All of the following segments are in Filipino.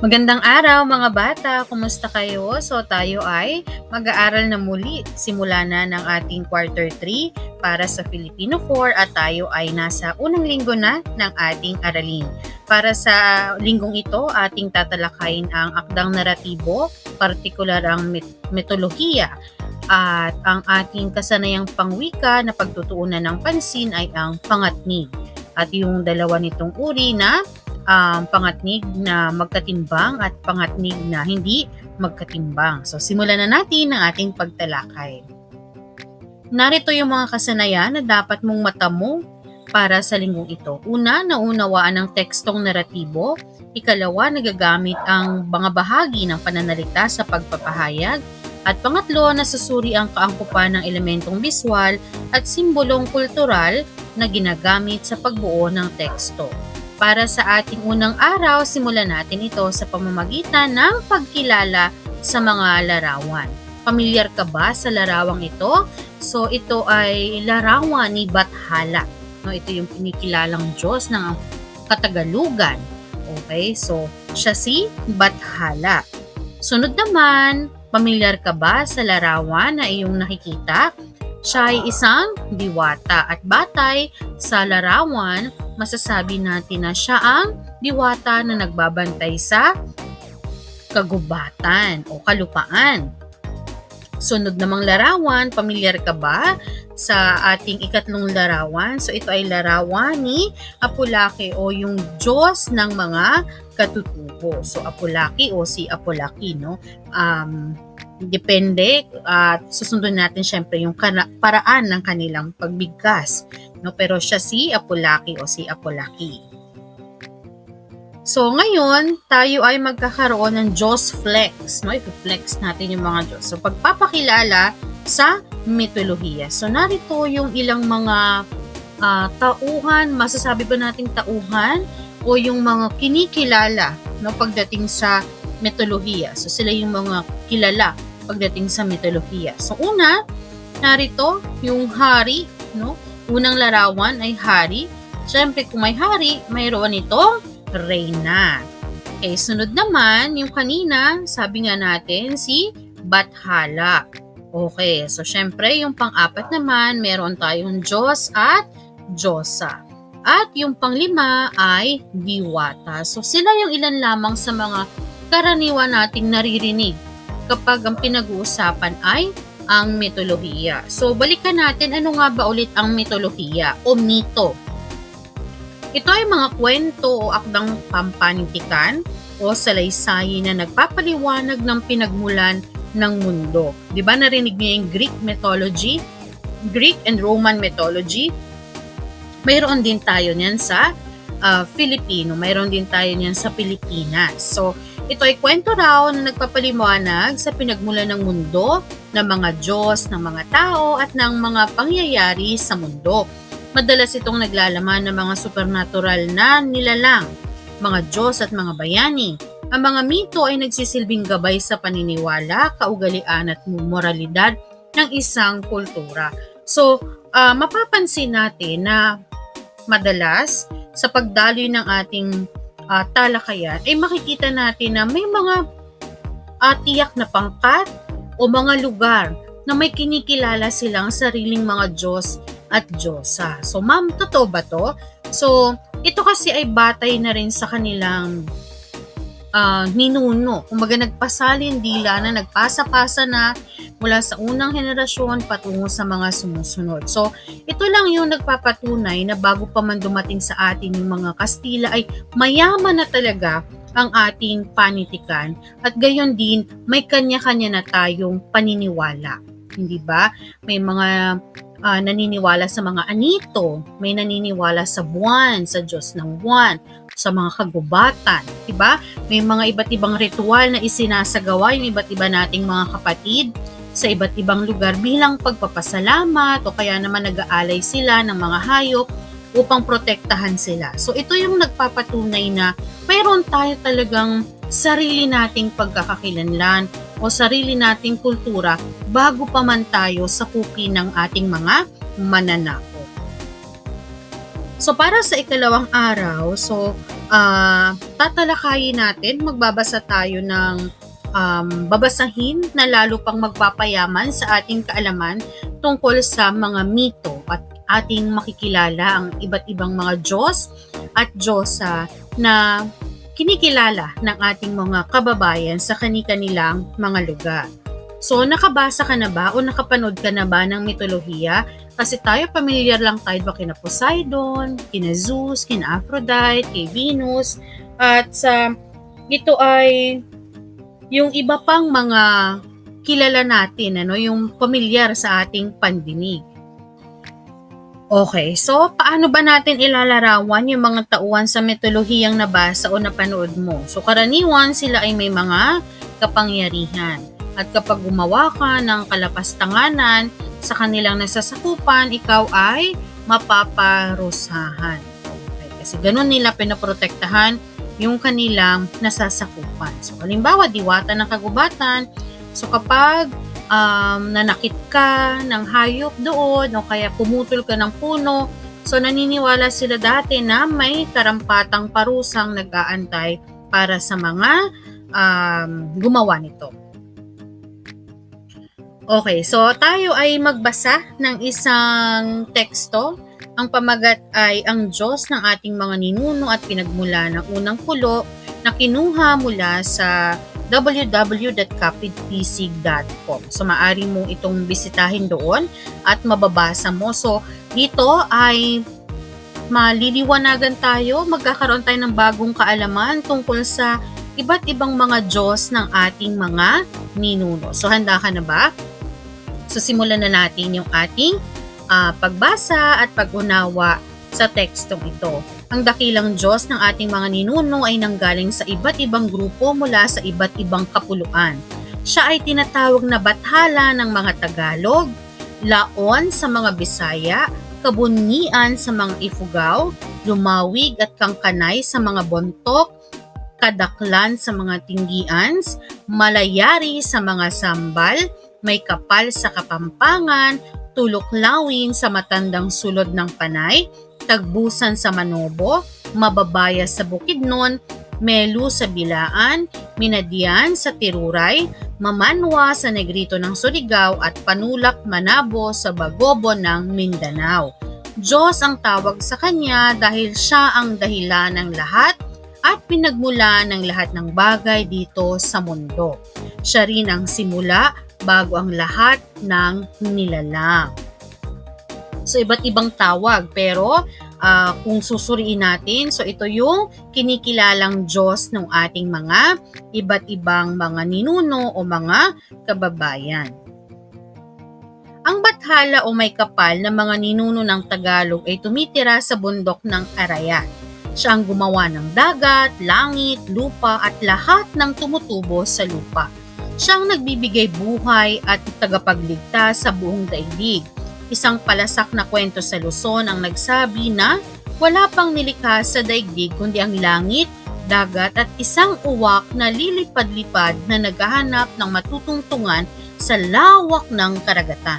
Magandang araw mga bata! Kumusta kayo? So tayo ay mag-aaral na muli. Simula na ng ating quarter 3 para sa Filipino 4 at tayo ay nasa unang linggo na ng ating aralin. Para sa linggong ito, ating tatalakayin ang akdang naratibo, partikular ang mit- mitolohiya at ang ating kasanayang pangwika na pagtutuunan ng pansin ay ang pangatnig. At yung dalawa nitong uri na um, pangatnig na magkatimbang at pangatnig na hindi magkatimbang. So, simulan na natin ang ating pagtalakay. Narito yung mga kasanayan na dapat mong matamo para sa linggong ito. Una, naunawaan ang tekstong naratibo. Ikalawa, nagagamit ang mga bahagi ng pananalita sa pagpapahayag. At pangatlo, nasusuri ang kaangkupan ng elementong biswal at simbolong kultural na ginagamit sa pagbuo ng teksto. Para sa ating unang araw, simulan natin ito sa pamamagitan ng pagkilala sa mga larawan. Pamilyar ka ba sa larawang ito? So ito ay larawan ni Bathala. No, ito yung kinikilalang Diyos ng Katagalugan. Okay, so siya si Bathala. Sunod naman, pamilyar ka ba sa larawan na iyong nakikita? Siya ay isang diwata at batay sa larawan, masasabi natin na siya ang diwata na nagbabantay sa kagubatan o kalupaan. Sunod namang larawan, pamilyar ka ba sa ating ikatlong larawan? So ito ay larawan ni Apulaki o yung Diyos ng mga katutubo. So Apulaki o si Apulaki, no? Um, depende at uh, susundin natin syempre yung kana- paraan ng kanilang pagbigkas. No? Pero siya si Apulaki o si Apulaki. So, ngayon, tayo ay magkakaroon ng Diyos Flex. No? I-flex natin yung mga Diyos. So, pagpapakilala sa mitolohiya. So, narito yung ilang mga uh, tauhan, masasabi ba nating tauhan o yung mga kinikilala no, pagdating sa mitolohiya. So, sila yung mga kilala pagdating sa mitolohiya. So, una, narito yung hari, no? Unang larawan ay hari. Siyempre, kung may hari, mayroon itong reyna. Okay, sunod naman, yung kanina, sabi nga natin, si Bathala. Okay, so syempre, yung pang-apat naman, meron tayong Diyos at Diyosa. At yung panglima ay Diwata. So sila yung ilan lamang sa mga karaniwan nating naririnig kapag ang pinag-uusapan ay ang mitolohiya. So balikan natin ano nga ba ulit ang mitolohiya o mito. Ito ay mga kwento o akdang pampanitikan o salaysay na nagpapaliwanag ng pinagmulan ng mundo. 'Di ba narinig niyo yung Greek mythology, Greek and Roman mythology? Mayroon din tayo niyan sa uh, Filipino, mayroon din tayo niyan sa Pilipinas. So, ito ay kwento raw na nagpapaliwanag sa pinagmulan ng mundo, ng mga Diyos, ng mga tao at ng mga pangyayari sa mundo. Madalas itong naglalaman ng mga supernatural na nilalang, mga Diyos at mga bayani. Ang mga mito ay nagsisilbing gabay sa paniniwala, kaugalian at moralidad ng isang kultura. So, uh, mapapansin natin na madalas sa pagdaloy ng ating uh, talakayan ay makikita natin na may mga uh, tiyak na pangkat o mga lugar na may kinikilala silang sariling mga Diyos at Diyosa. So, ma'am, totoo ba to? So, ito kasi ay batay na rin sa kanilang uh, ninuno. Kumbaga nagpasalin dila na, nagpasa-pasa na mula sa unang henerasyon patungo sa mga sumusunod. So, ito lang yung nagpapatunay na bago pa man dumating sa atin yung mga Kastila ay mayaman na talaga ang ating panitikan at gayon din may kanya-kanya na tayong paniniwala. Hindi ba? May mga uh, naniniwala sa mga anito, may naniniwala sa buwan, sa Diyos ng buwan, sa mga kagubatan, 'di ba? May mga iba't ibang ritual na isinasagawa yung iba't iba nating mga kapatid sa iba't ibang lugar bilang pagpapasalamat o kaya naman nag-aalay sila ng mga hayop upang protektahan sila. So ito yung nagpapatunay na mayroon tayo talagang sarili nating pagkakakilanlan o sarili nating kultura bago pa man tayo sakupi ng ating mga mananako. So para sa ikalawang araw, so ah, tatalakayin natin, magbabasa tayo ng um, babasahin na lalo pang magpapayaman sa ating kaalaman tungkol sa mga mito at ating makikilala ang iba't ibang mga Diyos at Diyosa na kinikilala ng ating mga kababayan sa kani-kanilang mga lugar. So, nakabasa ka na ba o nakapanood ka na ba ng mitolohiya? Kasi tayo, pamilyar lang tayo ba kina Poseidon, kina Zeus, kina Aphrodite, kay Venus, at sa ito ay yung iba pang mga kilala natin, ano, yung pamilyar sa ating pandinig. Okay, so paano ba natin ilalarawan yung mga tauhan sa mitolohiyang nabasa o napanood mo? So karaniwan sila ay may mga kapangyarihan. At kapag gumawa ka ng kalapastanganan sa kanilang nasasakupan, ikaw ay mapaparusahan. Okay, kasi ganun nila pinaprotektahan yung kanilang nasasakupan. So halimbawa, diwata ng kagubatan. So kapag um, nanakit ka ng hayop doon o kaya pumutol ka ng puno. So naniniwala sila dati na may karampatang parusang nag-aantay para sa mga um, gumawa nito. Okay, so tayo ay magbasa ng isang teksto. Ang pamagat ay ang Diyos ng ating mga ninuno at pinagmula ng unang pulo na kinuha mula sa www.capitpisig.com. So, maaari mo itong bisitahin doon at mababasa mo. So, dito ay maliliwanagan tayo, magkakaroon tayo ng bagong kaalaman tungkol sa iba't ibang mga Diyos ng ating mga ninuno. So, handa ka na ba? So, simulan na natin yung ating uh, pagbasa at pag-unawa sa tekstong ito. Ang dakilang Diyos ng ating mga ninuno ay nanggaling sa iba't ibang grupo mula sa iba't ibang kapuluan. Siya ay tinatawag na bathala ng mga Tagalog, laon sa mga Bisaya, kabunnian sa mga Ifugao, lumawig at kangkanay sa mga Bontok, kadaklan sa mga Tinggians, malayari sa mga Sambal, may kapal sa Kapampangan, tuluklawin sa matandang sulod ng Panay, tagbusan sa Manobo, mababaya sa Bukidnon, Melu sa Bilaan, Minadian sa Tiruray, Mamanwa sa Negrito ng Surigao at Panulak Manabo sa Bagobo ng Mindanao. Diyos ang tawag sa kanya dahil siya ang dahilan ng lahat at pinagmula ng lahat ng bagay dito sa mundo. Siya rin ang simula bago ang lahat ng nilalang. So, iba't ibang tawag. Pero, uh, kung susuriin natin, so ito yung kinikilalang Diyos ng ating mga iba't ibang mga ninuno o mga kababayan. Ang bathala o may kapal na mga ninuno ng Tagalog ay tumitira sa bundok ng Arayat. Siya ang gumawa ng dagat, langit, lupa at lahat ng tumutubo sa lupa. Siya ang nagbibigay buhay at tagapagligtas sa buong daigdig Isang palasak na kwento sa Luzon ang nagsabi na wala pang nilikha sa daigdig kundi ang langit, dagat at isang uwak na lilipad-lipad na naghahanap ng matutungtungan sa lawak ng karagatan.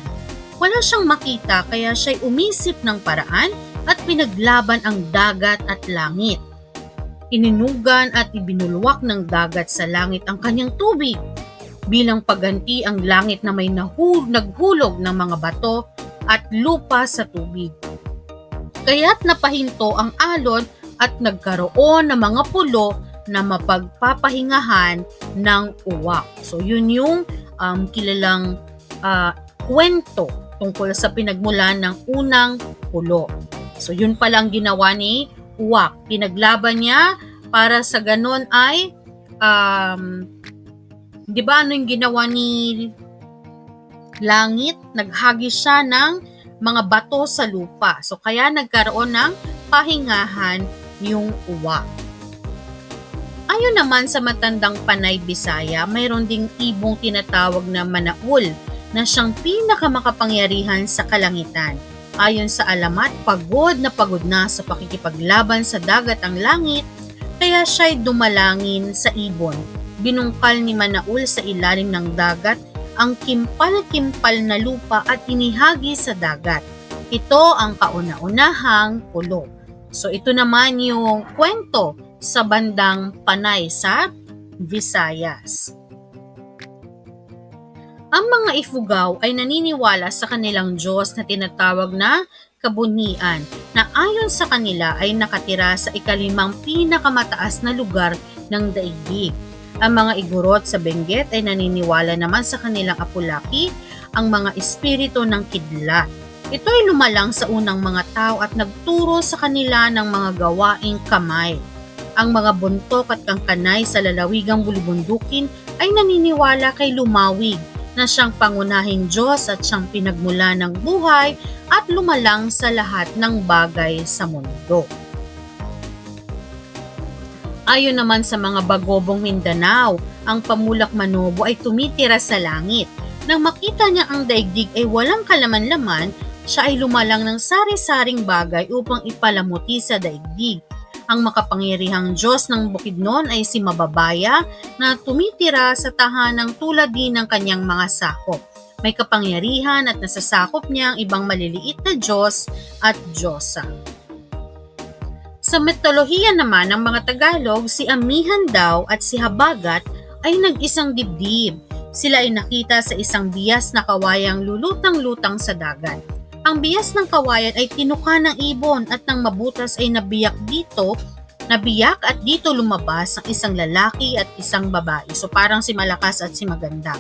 Wala siyang makita kaya siya'y umisip ng paraan at pinaglaban ang dagat at langit. Ininugan at ibinulwak ng dagat sa langit ang kanyang tubig. Bilang paganti ang langit na may nahul, naghulog ng mga bato at lupa sa tubig. Kaya't napahinto ang alon at nagkaroon ng mga pulo na mapagpapahingahan ng uwak. So yun yung um, kilalang uh, kwento tungkol sa pinagmulan ng unang pulo. So yun palang ginawa ni uwak. Pinaglaban niya para sa ganon ay um, 'di ba ano yung ginawa ni langit, naghagis siya ng mga bato sa lupa. So kaya nagkaroon ng pahingahan yung uwa. Ayon naman sa matandang panay Bisaya, mayroon ding ibong tinatawag na manaul na siyang pinakamakapangyarihan sa kalangitan. Ayon sa alamat, pagod na pagod na sa pakikipaglaban sa dagat ang langit, kaya siya'y dumalangin sa ibon. Binungkal ni Manaul sa ilalim ng dagat ang kimpal-kimpal na lupa at inihagi sa dagat. Ito ang kauna-unahang pulo. So ito naman yung kwento sa bandang Panay sa Visayas. Ang mga Ifugao ay naniniwala sa kanilang Diyos na tinatawag na kabunian na ayon sa kanila ay nakatira sa ikalimang pinakamataas na lugar ng daigdig. Ang mga Igorot sa Benguet ay naniniwala naman sa kanilang Apulaki, ang mga espiritu ng kidlat. Ito ay lumalang sa unang mga tao at nagturo sa kanila ng mga gawaing kamay. Ang mga buntok at kangkanay sa lalawigang bulubundukin ay naniniwala kay Lumawig na siyang pangunahing Diyos at siyang pinagmula ng buhay at lumalang sa lahat ng bagay sa mundo. Ayon naman sa mga bagobong Mindanao, ang pamulak manobo ay tumitira sa langit. Nang makita niya ang daigdig ay walang kalaman-laman, siya ay lumalang ng sari-saring bagay upang ipalamuti sa daigdig. Ang makapangyarihang Diyos ng Bukidnon ay si Mababaya na tumitira sa tahanang tulad din ng kanyang mga sakop. May kapangyarihan at nasasakop niya ang ibang maliliit na Diyos at Diyosa. Sa mitolohiya naman ng mga Tagalog, si Amihan daw at si Habagat ay nag-isang dibdib. Sila ay nakita sa isang bias na kawayang lulutang-lutang sa dagat. Ang bias ng kawayan ay tinuka ng ibon at nang mabutas ay nabiyak dito, nabiyak at dito lumabas ang isang lalaki at isang babae. So parang si Malakas at si Maganda.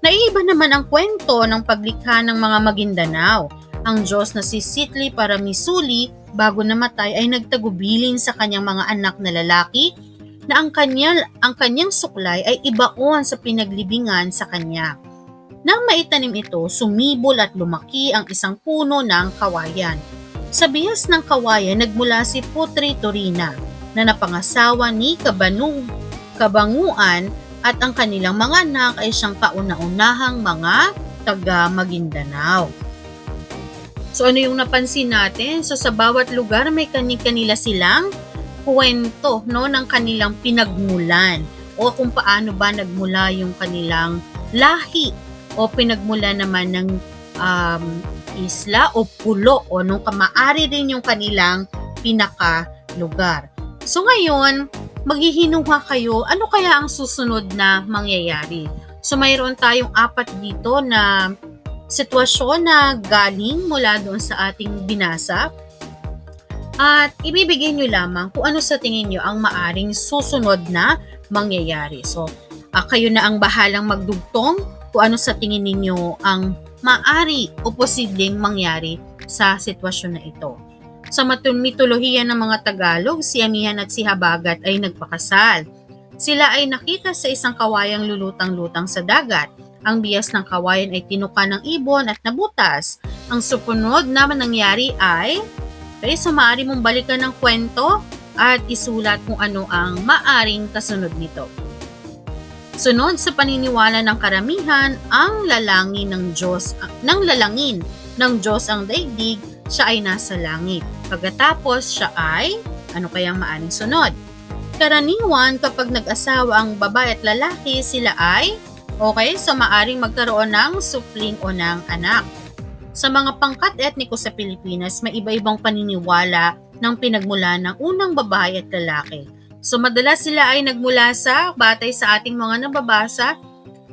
Naiiba naman ang kwento ng paglikha ng mga Maguindanao. Ang Diyos na si Sitli para Misuli bago namatay ay nagtagubilin sa kanyang mga anak na lalaki na ang, kanya, ang kanyang suklay ay ibaon sa pinaglibingan sa kanya. Nang maitanim ito, sumibol at lumaki ang isang puno ng kawayan. Sa bihas ng kawayan nagmula si Putri Torina na napangasawa ni Kabanu, Kabanguan at ang kanilang mga anak ay siyang kauna-unahang mga taga Maguindanao. So ano yung napansin natin? So sa bawat lugar may kani-kanila silang kwento no ng kanilang pinagmulan o kung paano ba nagmula yung kanilang lahi o pinagmula naman ng um, isla o pulo o nung kamaari din yung kanilang pinaka lugar. So ngayon, maghihinuha kayo, ano kaya ang susunod na mangyayari? So mayroon tayong apat dito na sitwasyon na galing mula doon sa ating binasa. At ibibigay nyo lamang kung ano sa tingin nyo ang maaring susunod na mangyayari. So, uh, kayo na ang bahalang magdugtong kung ano sa tingin ninyo ang maari o posibleng mangyari sa sitwasyon na ito. Sa mitolohiya ng mga Tagalog, si Amihan at si Habagat ay nagpakasal. Sila ay nakita sa isang kawayang lulutang-lutang sa dagat. Ang bias ng kawayan ay tinuka ng ibon at nabutas. Ang supunod na nangyari ay, okay, so maaari mong balikan ng kwento at isulat kung ano ang maaring kasunod nito. Sunod sa paniniwala ng karamihan, ang lalangin ng Diyos, ng lalangin ng Diyos ang daigdig, siya ay nasa langit. Pagkatapos siya ay, ano kayang maaring sunod? Karaniwan kapag nag-asawa ang babae at lalaki, sila ay, okay, so maaring magkaroon ng supling o ng anak. Sa mga pangkat etniko sa Pilipinas, may iba-ibang paniniwala ng pinagmula ng unang babae at lalaki. So madalas sila ay nagmula sa, batay sa ating mga nababasa,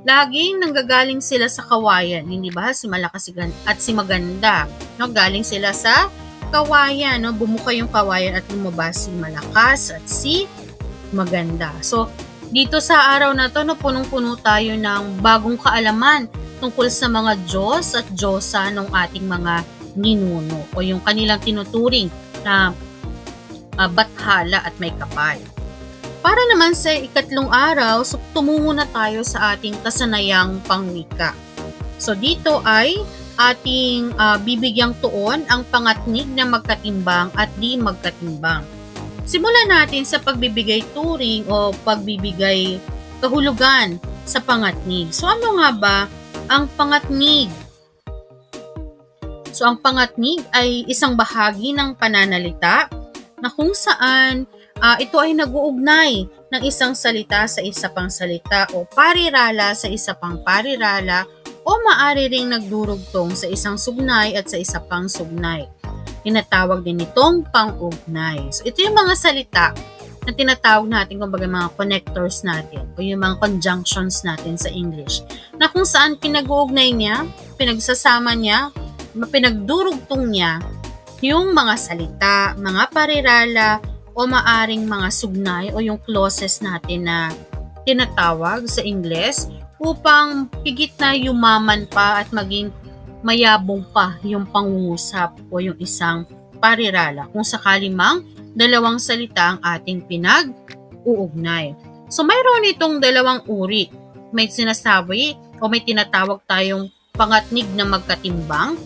laging nanggagaling sila sa kawayan. Hindi ba? Si Malakas at si Maganda. No? Galing sila sa kawayan. No? Bumuka yung kawayan at lumabas si Malakas at si Maganda. So, dito sa araw na to, no, punong-puno tayo ng bagong kaalaman tungkol sa mga Diyos at Diyosa ng ating mga ninuno o yung kanilang tinuturing na uh, bathala at may kapal. Para naman sa ikatlong araw, so tumungo na tayo sa ating kasanayang pangwika. So dito ay ating uh, bibigyang tuon ang pangatnig na magkatimbang at di magkatimbang. Simulan natin sa pagbibigay turing o pagbibigay kahulugan sa pangatnig. So ano nga ba ang pangatnig? So ang pangatnig ay isang bahagi ng pananalita na kung saan uh, ito ay nag-uugnay ng isang salita sa isa pang salita o parirala sa isa pang parirala o maari ring nagdurugtong sa isang sugnay at sa isa pang sugnay. Tinatawag din itong pang-ugnay. So ito yung mga salita na tinatawag natin kumbaga mga connectors natin o yung mga conjunctions natin sa English na kung saan pinag-uugnay niya, pinagsasama niya, pinagdurugtong niya yung mga salita, mga parirala o maaring mga sugnay o yung clauses natin na tinatawag sa English upang higit na yumaman pa at maging mayabong pa yung pangungusap o yung isang parirala kung sakali mang dalawang salita ang ating pinag-uugnay. So mayroon itong dalawang uri. May sinasabi o may tinatawag tayong pangatnig na magkatimbang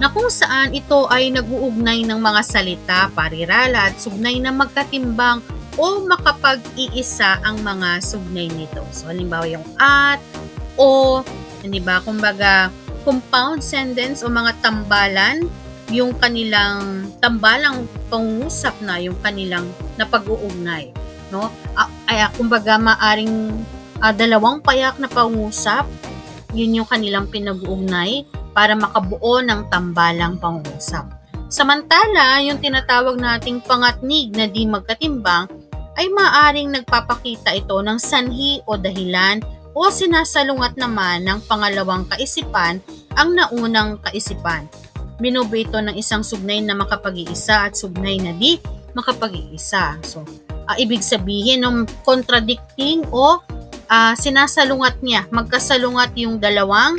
na kung saan ito ay nag-uugnay ng mga salita, parirala at sugnay na magkatimbang o makapag-iisa ang mga sugnay nito. So, halimbawa yung at, o, hindi ba, kumbaga, compound sentence o mga tambalan, yung kanilang tambalang pangusap na yung kanilang napag-uugnay. No? Ay, kumbaga, maaring uh, dalawang payak na pangusap, yun yung kanilang pinag-uugnay para makabuo ng tambalang pangusap. Samantala, yung tinatawag nating pangatnig na di magkatimbang ay maaring nagpapakita ito ng sanhi o dahilan o sinasalungat naman ng pangalawang kaisipan ang naunang kaisipan. Binubo ito ng isang sugnay na makapag-iisa at sugnay na di makapag-iisa. So, uh, ibig sabihin ng contradicting o uh, sinasalungat niya, magkasalungat yung dalawang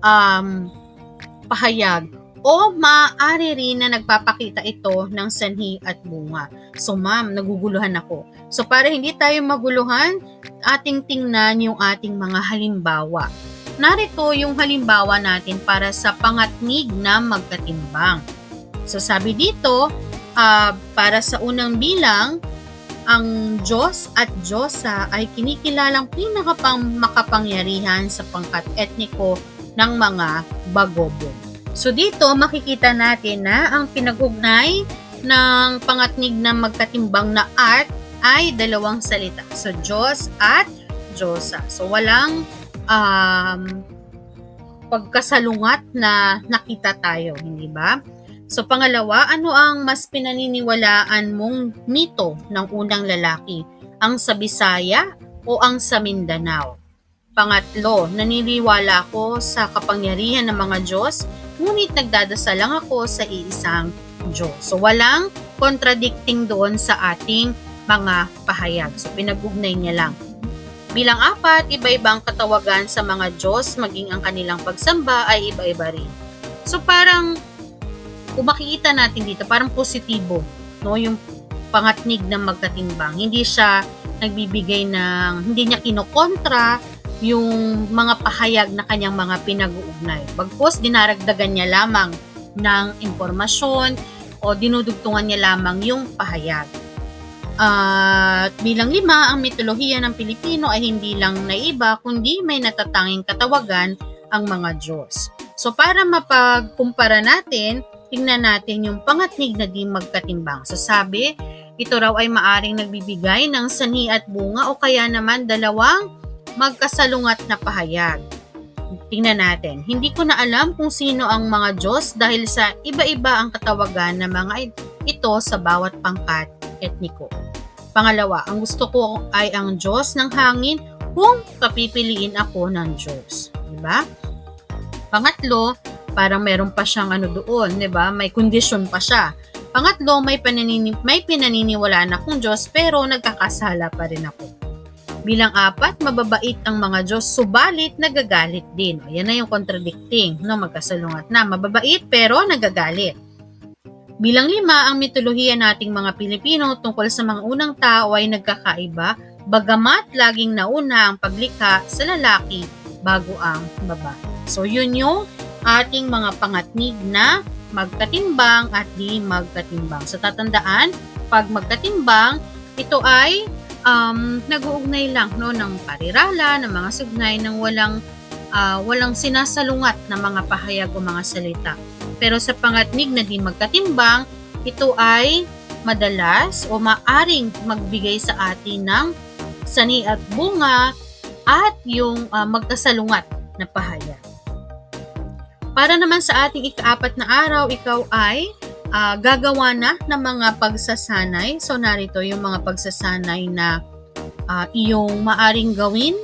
um, pahayag o maaari rin na nagpapakita ito ng sanhi at bunga. So ma'am, naguguluhan ako. So para hindi tayo maguluhan, ating tingnan yung ating mga halimbawa. Narito yung halimbawa natin para sa pangatnig na magkatimbang. So sabi dito, uh, para sa unang bilang, ang Diyos at Diyosa ay kinikilalang pinakapang makapangyarihan sa pangkat etniko ng mga Bagobo. So dito makikita natin na ang pinag-ugnay ng pangatnig na magkatimbang na art ay dalawang salita. So Diyos at Diyosa. So walang um, pagkasalungat na nakita tayo, hindi ba? So pangalawa, ano ang mas pinaniniwalaan mong mito ng unang lalaki? Ang sa Bisaya o ang sa Mindanao? Pangatlo, naniniwala ako sa kapangyarihan ng mga Diyos, ngunit nagdadasal lang ako sa iisang Diyos. So walang contradicting doon sa ating mga pahayag. So pinag-ugnay niya lang. Bilang apat, iba-ibang katawagan sa mga Diyos, maging ang kanilang pagsamba ay iba-iba rin. So parang, kung makikita natin dito, parang positibo, no? Yung pangatnig ng magkatimbang. Hindi siya nagbibigay ng, hindi niya kinokontra, yung mga pahayag na kanyang mga pinag-uugnay. Bagpos, dinaragdagan niya lamang ng impormasyon o dinudugtungan niya lamang yung pahayag. At uh, bilang lima, ang mitolohiya ng Pilipino ay hindi lang naiba, kundi may natatanging katawagan ang mga Diyos. So para mapagkumpara natin, tingnan natin yung pangatnig na di magkatimbang. So sabi, ito raw ay maaring nagbibigay ng sani at bunga o kaya naman dalawang magkasalungat na pahayag. Tingnan natin. Hindi ko na alam kung sino ang mga Diyos dahil sa iba-iba ang katawagan ng mga ito sa bawat pangkat etniko. Pangalawa, ang gusto ko ay ang Diyos ng hangin kung kapipiliin ako ng Diyos. Diba? Pangatlo, parang meron pa siyang ano doon, 'di ba? May condition pa siya. Pangatlo, may pananini may pinaniniwala na akong Diyos pero nagkakasala pa rin ako. Bilang apat, mababait ang mga Diyos, subalit nagagalit din. Ayan na yung contradicting, no? magkasalungat na. Mababait pero nagagalit. Bilang lima, ang mitolohiya nating mga Pilipino tungkol sa mga unang tao ay nagkakaiba, bagamat laging nauna ang paglikha sa lalaki bago ang babae. So yun yung ating mga pangatnig na magkatimbang at di magkatimbang. So tatandaan, pag magkatimbang, ito ay um, nag-uugnay lang no, ng parirala, ng mga sugnay, ng walang, uh, walang sinasalungat na mga pahayag o mga salita. Pero sa pangatnig na di magkatimbang, ito ay madalas o maaring magbigay sa atin ng sani at bunga at yung uh, magkasalungat na pahayag. Para naman sa ating ikaapat na araw, ikaw ay ah, gagawa na ng mga pagsasanay. So narito yung mga pagsasanay na ah, iyong maaring gawin.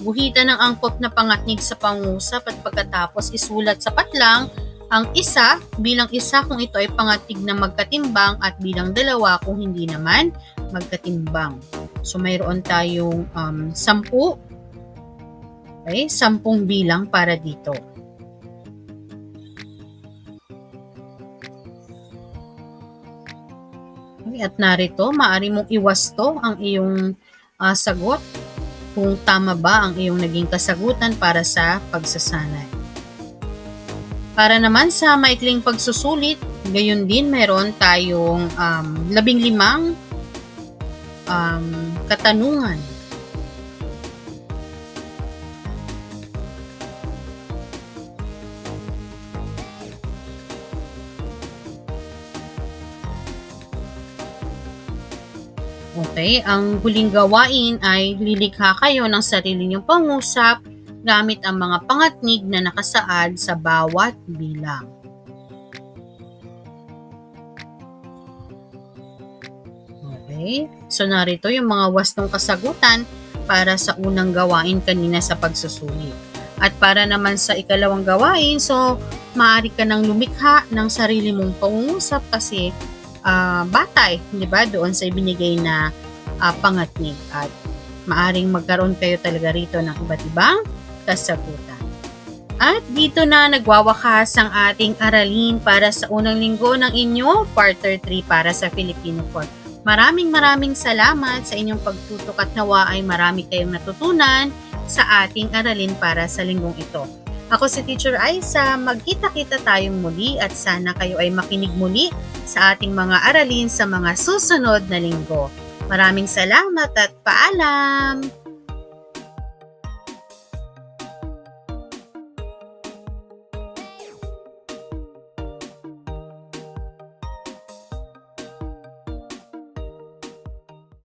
Guhitan ng angkop na pangatnig sa pangusap at pagkatapos isulat sa patlang ang isa bilang isa kung ito ay pangatnig na magkatimbang at bilang dalawa kung hindi naman magkatimbang. So mayroon tayong um, sampu. Okay, sampung bilang para dito. At narito, maaari mong iwasto ang iyong ah, sagot kung tama ba ang iyong naging kasagutan para sa pagsasanay. Para naman sa maikling pagsusulit, gayon din meron tayong um, labing limang um, katanungan. Okay, ang huling gawain ay lilikha kayo ng sarili niyong pangusap gamit ang mga pangatnig na nakasaad sa bawat bilang. Okay, so narito yung mga wastong kasagutan para sa unang gawain kanina sa pagsusulit. At para naman sa ikalawang gawain, so maaari ka nang lumikha ng sarili mong pangungusap kasi ah, batay, di ba, doon sa ibinigay na ah, pangatnig. At maaring magkaroon kayo talaga rito ng iba't ibang kasagutan. At dito na nagwawakas ang ating aralin para sa unang linggo ng inyo, quarter 3 para sa Filipino 4. Maraming maraming salamat sa inyong pagtutok at nawa ay marami kayong natutunan sa ating aralin para sa linggong ito. Ako si Teacher Aisa, magkita-kita tayong muli at sana kayo ay makinig muli sa ating mga aralin sa mga susunod na linggo. Maraming salamat at paalam!